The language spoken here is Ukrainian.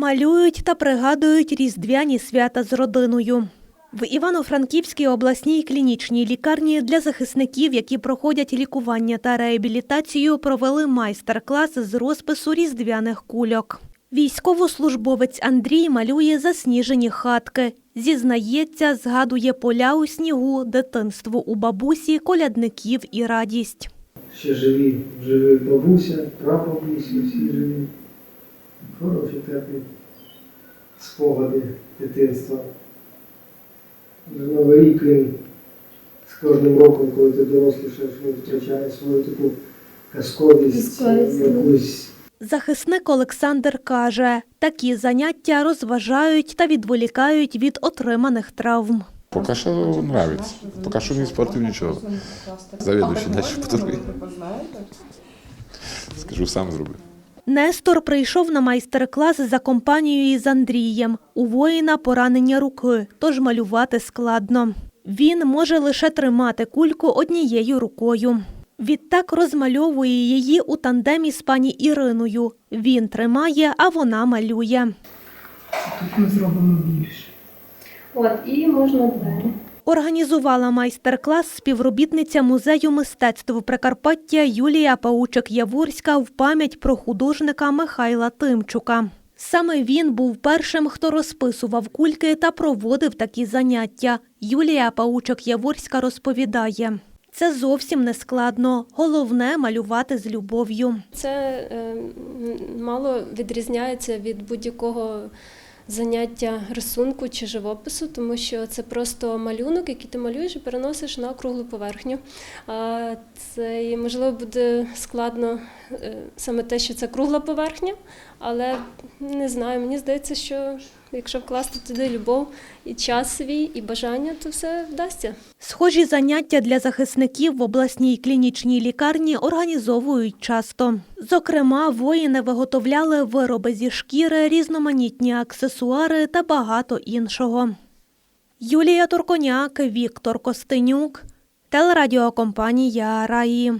Малюють та пригадують різдвяні свята з родиною. В Івано-Франківській обласній клінічній лікарні для захисників, які проходять лікування та реабілітацію, провели майстер-клас з розпису різдвяних кульок. Військовослужбовець Андрій малює засніжені хатки. Зізнається, згадує поля у снігу, дитинство у бабусі, колядників і радість. Ще живі, живі бабуся, прабабуся, всі живі. Хороші теплі спогади дитинства. Новий рік він з кожним роком, коли ти дорослішаєш, він втрачає свою таку казковість, Казковість, якусь Захисник Олександр каже, такі заняття розважають та відволікають від отриманих травм. Поки що нравиться. Поки що не спортив нічого. Завідуючий далі подарує. Скажу, сам зроблю. Нестор прийшов на майстер-клас за компанією із Андрієм. У воїна поранення руки, тож малювати складно. Він може лише тримати кульку однією рукою. Відтак розмальовує її у тандемі з пані Іриною. Він тримає, а вона малює. Тут ми зробимо більше. От, і можна двері. Організувала майстер-клас співробітниця музею мистецтв Прикарпаття Юлія Паучик-Яворська в пам'ять про художника Михайла Тимчука. Саме він був першим, хто розписував кульки та проводив такі заняття. Юлія Паучик-Яворська розповідає. Це зовсім не складно. Головне малювати з любов'ю. Це е, мало відрізняється від будь-якого заняття рисунку чи живопису, тому що це просто малюнок, який ти малюєш і переносиш на круглу поверхню. Це можливо буде складно е, саме те, що це кругла поверхня, але не знаю, мені здається, що якщо вкласти туди любов і час свій, і бажання, то все вдасться. Схожі заняття для захисників в обласній клінічній лікарні організовують часто. Зокрема, воїни виготовляли вироби зі шкіри, різноманітні аксесуари та багато іншого. Юлія Турконяк, Віктор Костенюк, телерадіокомпанія Раї.